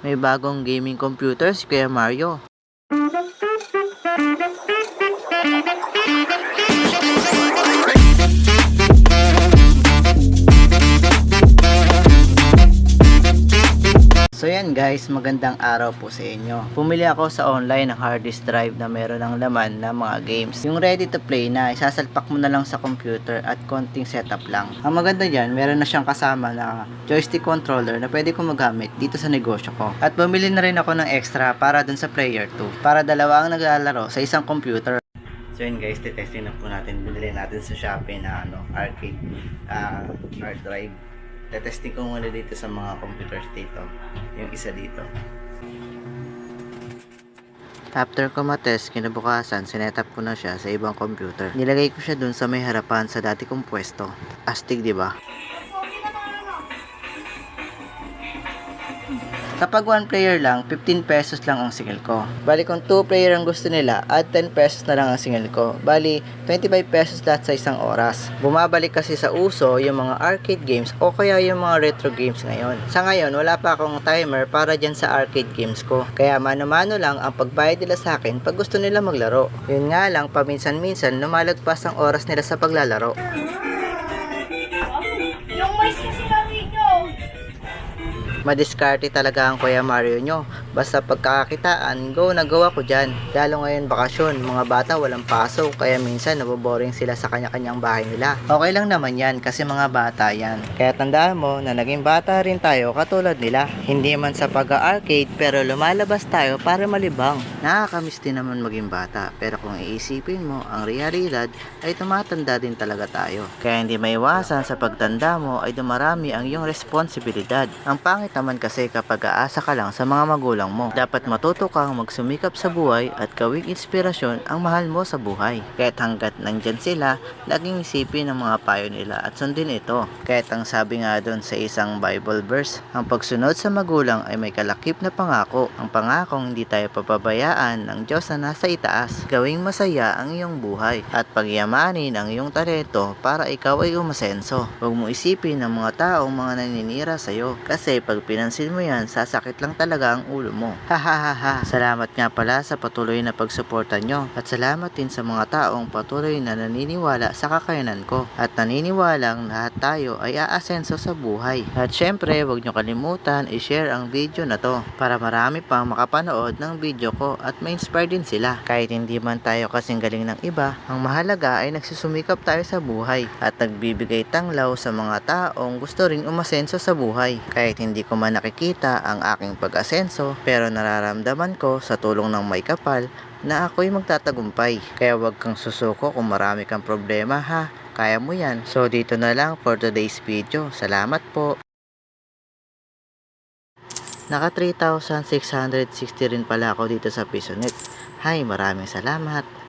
May bagong gaming computer si Kuya Mario. So yan guys, magandang araw po sa inyo. Pumili ako sa online ng hard disk drive na meron ng laman na mga games. Yung ready to play na isasalpak mo na lang sa computer at konting setup lang. Ang maganda dyan, meron na siyang kasama na joystick controller na pwede ko magamit dito sa negosyo ko. At bumili na rin ako ng extra para dun sa player 2. Para dalawa ang naglalaro sa isang computer. So yun guys, titesting na po natin. Binili natin sa Shopee na ano, arcade ah, hard drive. Tetesting ko muna dito sa mga computers dito. Yung isa dito. After ko matest, kinabukasan, sinetap ko na siya sa ibang computer. Nilagay ko siya dun sa may harapan sa dati kong pwesto. Astig, di ba? Kapag one player lang, 15 pesos lang ang singil ko. Bali kung 2 player ang gusto nila, at 10 pesos na lang ang singil ko. Bali, 25 pesos lahat sa isang oras. Bumabalik kasi sa uso yung mga arcade games o kaya yung mga retro games ngayon. Sa ngayon, wala pa akong timer para dyan sa arcade games ko. Kaya mano-mano lang ang pagbayad nila sa akin pag gusto nila maglaro. Yun nga lang, paminsan-minsan lumalagpas ang oras nila sa paglalaro. Yung nyo. Madiskarte talaga ang Kuya Mario nyo. Basta pagkakakitaan, go na go ako dyan. Lalo ngayon bakasyon, mga bata walang pasok, kaya minsan naboboring sila sa kanya-kanyang bahay nila. Okay lang naman yan, kasi mga bata yan. Kaya tandaan mo na naging bata rin tayo katulad nila. Hindi man sa pag-arcade, pero lumalabas tayo para malibang. Nakakamiss din naman maging bata, pero kung iisipin mo, ang realidad ay tumatanda din talaga tayo. Kaya hindi maiwasan sa pagtanda mo ay dumarami ang iyong responsibilidad. Ang pangit naman kasi kapag aasa ka lang sa mga magulang mo. Dapat matuto kang magsumikap sa buhay at gawing inspirasyon ang mahal mo sa buhay. Kahit hanggat nandyan sila, laging isipin ang mga payo nila at sundin ito. Kahit ang sabi nga doon sa isang Bible verse, ang pagsunod sa magulang ay may kalakip na pangako. Ang pangakong hindi tayo papabayaan ng Diyos na nasa itaas. Gawing masaya ang iyong buhay at pagyamanin ang iyong talento para ikaw ay umasenso. Huwag mo isipin ang mga taong mga naninira sa'yo kasi pag pinansin mo yan, sasakit lang talaga ang ulo mo. Hahaha. Salamat nga pala sa patuloy na pagsuporta nyo at salamat din sa mga taong patuloy na naniniwala sa kakayanan ko at naniniwalang lahat tayo ay aasenso sa buhay. At syempre, huwag nyo kalimutan i-share ang video na to para marami pang makapanood ng video ko at ma-inspire din sila. Kahit hindi man tayo kasing galing ng iba, ang mahalaga ay nagsusumikap tayo sa buhay at nagbibigay tanglaw sa mga taong gusto ring umasenso sa buhay. Kahit hindi ko man nakikita ang aking pag-asenso, pero nararamdaman ko sa tulong ng may kapal na ako'y magtatagumpay. Kaya wag kang susuko kung marami kang problema ha. Kaya mo yan. So dito na lang for today's video. Salamat po. Naka 3,660 rin pala ako dito sa Pisonet. Hay, maraming salamat.